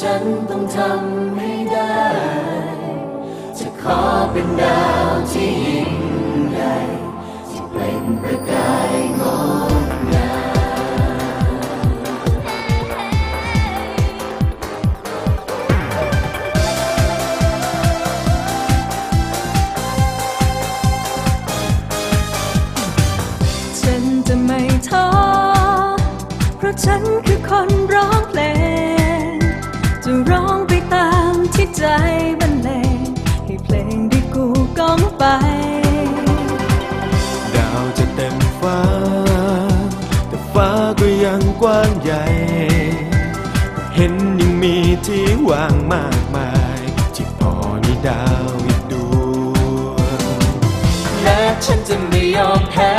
ฉันต้องทำให้ได้ จะขอเป็นดาวที่ยิ่งใหญ่ที่เปล่งประกายงดงามฉันจะไม่ท้อเพราะฉันคือคนร้องเพลง จะร้องไปตามที่ใจบรรเลงให้เพลงได้กูก้องไป ดาวจะเต็มฟ้า แต่ฟ้าก็ยังกว้างใหญ่ เห็นยังมีที่ว่างมากมายที่พอมีดาวอีกดวงและฉันจะไม่ยอมแพ้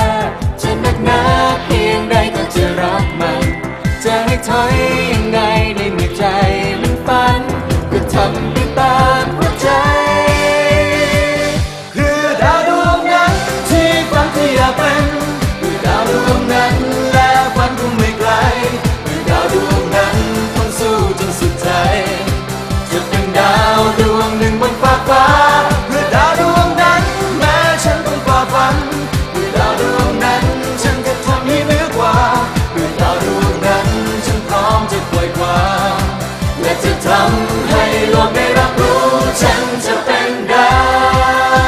ทำให้โลกได้รับรู้ฉันจะเป็นดาว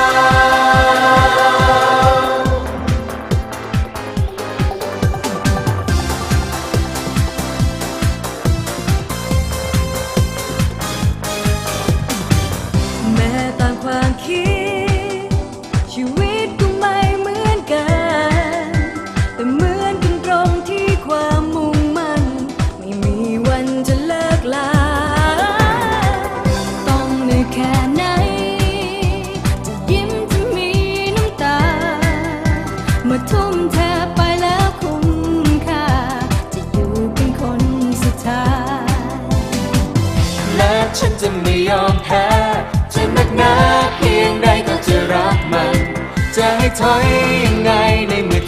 แม้ต่างความคิด ทุ่มเธอไปแล้วคุ้มค่า จะอยู่เป็นคนสุดท้าย และฉันจะไม่ยอมแพ้ จะหนักหนาเพียงใดก็จะรักมัน จะให้ถอยยังไงในเมื่อ